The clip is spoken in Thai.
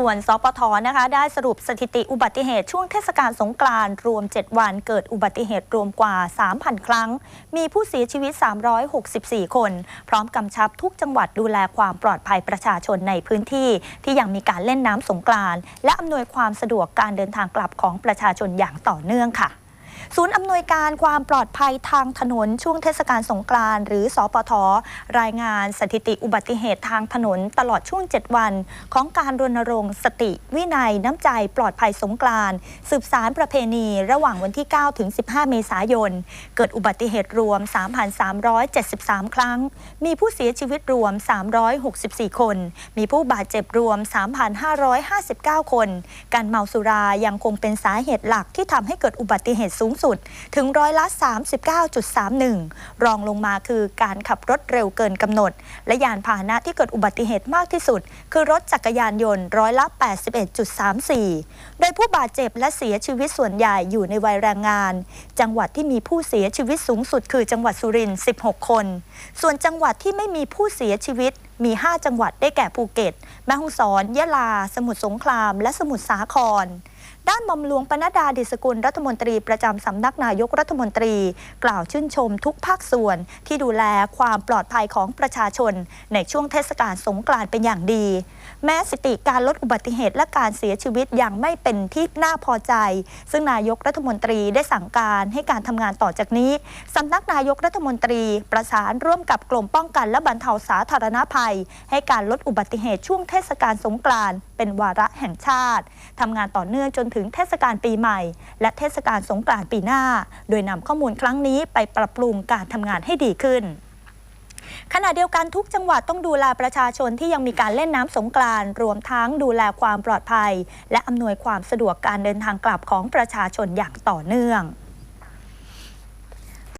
ส่วนสปทนะคะ ได้สรุปสถิติอุบัติเหตุช่วงเทศกาลสงกรานต์รวม 7 วันเกิดอุบัติเหตุรวมกว่า 3,000 ครั้ง มีผู้เสียชีวิต 364 คน พร้อมกำชับทุกจังหวัดดูแลความปลอดภัยประชาชนในพื้นที่ ที่ยังมีการเล่นน้ำสงกรานต์และอำนวยความสะดวกการเดินทางกลับของประชาชนอย่างต่อเนื่องค่ะ ศูนย์อำนวยการความปลอดภัยทางถนนช่วงเทศกาลสงกรานต์หรือสอปทรายงานสถิติอุบัติเหตุทางถนนตลอดช่วง 7 วัน ของการรณรงค์สติ วินัยน้ำใจปลอดภัยสงกรานต์สืบสารประเพณีระหว่างวันที่ 9 ถึง 15 เมษายน เกิดอุบัติเหตุรวม 3,373 ครั้ง มีผู้เสียชีวิตรวม 364 คน มีผู้บาดเจ็บรวม 3,559 คน การเมาสุรายังคงเป็นสาเหตุหลักที่ทำให้เกิดอุบัติเหตุสูงสุดถึงร้อยละ 39.31 รองลงมาคือการขับรถเร็วเกินกำหนด และยานพาหนะที่เกิดอุบัติเหตุมากที่สุด คือรถจักรยานยนต์ร้อยละ 81.34 โดยผู้บาดเจ็บและเสียชีวิตส่วนใหญ่อยู่ในวัยแรงงาน จังหวัดที่มีผู้เสียชีวิตสูงสุด คือจังหวัดสุรินทร์16 คน ส่วนจังหวัดที่ไม่มีผู้เสียชีวิตมี 5 จังหวัดได้แก่ภูเก็ต แม่ฮ่องสอน ยะลา สมุทรสงคราม และสมุทรสาคร ด้านหม่อมหลวงปนดดาดิสกุลรัฐมนตรีประจำสำนักนายกรัฐมนตรี กล่าวชื่นชมทุกภาคส่วนที่ดูแลความปลอดภัยของประชาชน ในช่วงเทศกาลสงกรานต์เป็นอย่างดี แม้สติการลดอุบัติเหตุและการเสียชีวิตยังไม่เป็นที่น่าพอใจ ซึ่งนายกรัฐมนตรีได้สั่งการให้การทำงานต่อจากนี้สำนักนายกรัฐมนตรีประสานร่วมกับกลุ่มป้องกันและบรรเทาสาธารณภัย ให้การลดอุบัติเหตุช่วงเทศกาลสงกรานต์เป็นวาระแห่งชาติทำงานต่อเนื่องจนถึงเทศกาลปีใหม่ และเทศกาลสงกรานต์ปีหน้า โดยนำข้อมูลครั้งนี้ไปปรับปรุงการทำงานให้ดีขึ้นขณะเดียวกันทุกจังหวัดต้องดูแลประชาชนที่ยังมีการเล่นน้ำสงกรานต์รวมทั้งดูแลความปลอดภัย และอำนวยความสะดวกการเดินทางกลับของประชาชนอย่างต่อเนื่อง